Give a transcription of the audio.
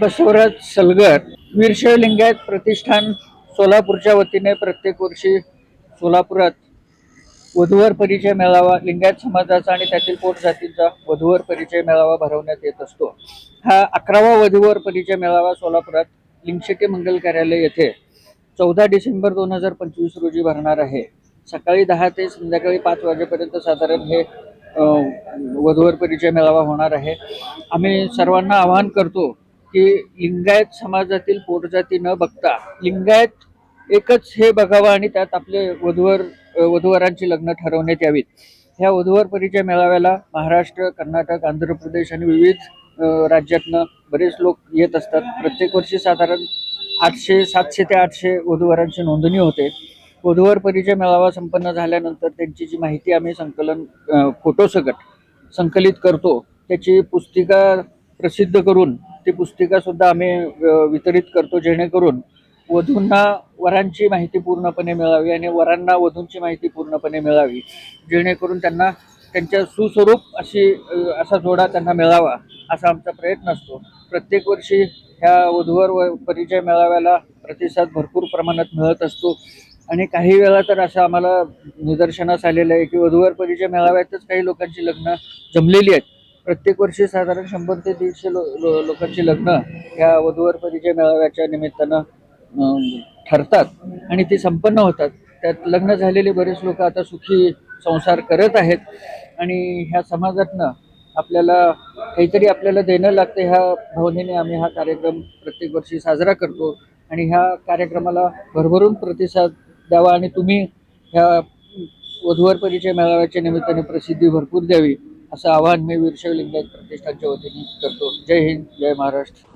बसवराज सलगर वीरशैव लिंगायत प्रतिष्ठान सोलापूरच्या वतीने प्रत्येक वर्षी सोलापुरात वधूवर परिचय मेळावा लिंगायत समाजाचा आणि त्यातील पोट जातींचा वधूवर परिचय मेळावा भरवण्यात येत असतो. हा अकरावा वधूवर परिचय मेळावा सोलापुरात लिंगशेटे मंगल कार्यालय येथे चौदा डिसेंबर दोन हजार पंचवीस रोजी भरणार आहे. सकाळी दहा ते संध्याकाळी पाच वाजेपर्यंत साधारण हे वधूवर परिचय मेळावा होणार आहे. आम्ही सर्वांना आवाहन करतो की लिंगायत समाजातील पोटजाती न बघता लिंगायत एकच हे बघावं आणि त्यात आपले वधूवर वधूवरांची लग्न ठरवण्यात यावीत. ह्या वधूवर परिचय मेळाव्याला महाराष्ट्र कर्नाटक आंध्र प्रदेश आणि विविध राज्यातनं बरेच लोक येत असतात. प्रत्येक वर्षी साधारण आठशे सातशे ते आठशे वधूवरांची नोंदणी होते. वधूवर परिचय मेळावा संपन्न झाल्यानंतर त्यांची जी माहिती आम्ही संकलन फोटोसकट संकलित करतो त्याची पुस्तिका प्रसिद्ध करून ती पुस्तिकासुद्धा आम्ही वितरित करतो जेणेकरून वधूंना वरांची माहिती पूर्णपणे मिळावी आणि वरांना वधूंची माहिती पूर्णपणे मिळावी जेणेकरून त्यांना त्यांच्या सुस्वरूप अशी असा जोडा त्यांना मिळावा असा आमचा प्रयत्न असतो. प्रत्येक वर्षी ह्या वधूवर व परिचय मेळाव्याला प्रतिसाद भरपूर प्रमाणात मिळत असतो. आणि काही वेळा तर असं आम्हाला निदर्शनास आलेलं आहे की वधूवर परिचय मेळाव्यातच काही लोकांची लग्न जमलेली आहेत. प्रत्येक वर्षी साधारण शंभर ते दीडशे लो लो- लोकांची लग्न ह्या वधूवर परिचय मेळाव्याच्या निमित्तानं ठरतात. आणि ती संपन्न होतात. त्यात लग्न झालेले बरेच लोक आता सुखी संसार करत आहेत. आणि ह्या समाजातनं आपल्याला काहीतरी आपल्याला देणं लागतं ह्या भावनेने आम्ही हा कार्यक्रम प्रत्येक वर्षी साजरा करतो. आणि ह्या कार्यक्रमाला भरभरून प्रतिसाद द्यावा आणि तुम्ही ह्या वधूवर परिचय मेळाव्याच्या निमित्ताने प्रसिद्धी भरपूर द्यावी. असं आवाहन मी वीरशैव लिंगायत प्रतिष्ठानच्या वतीने करतो. जय हिंद जय महाराष्ट्र.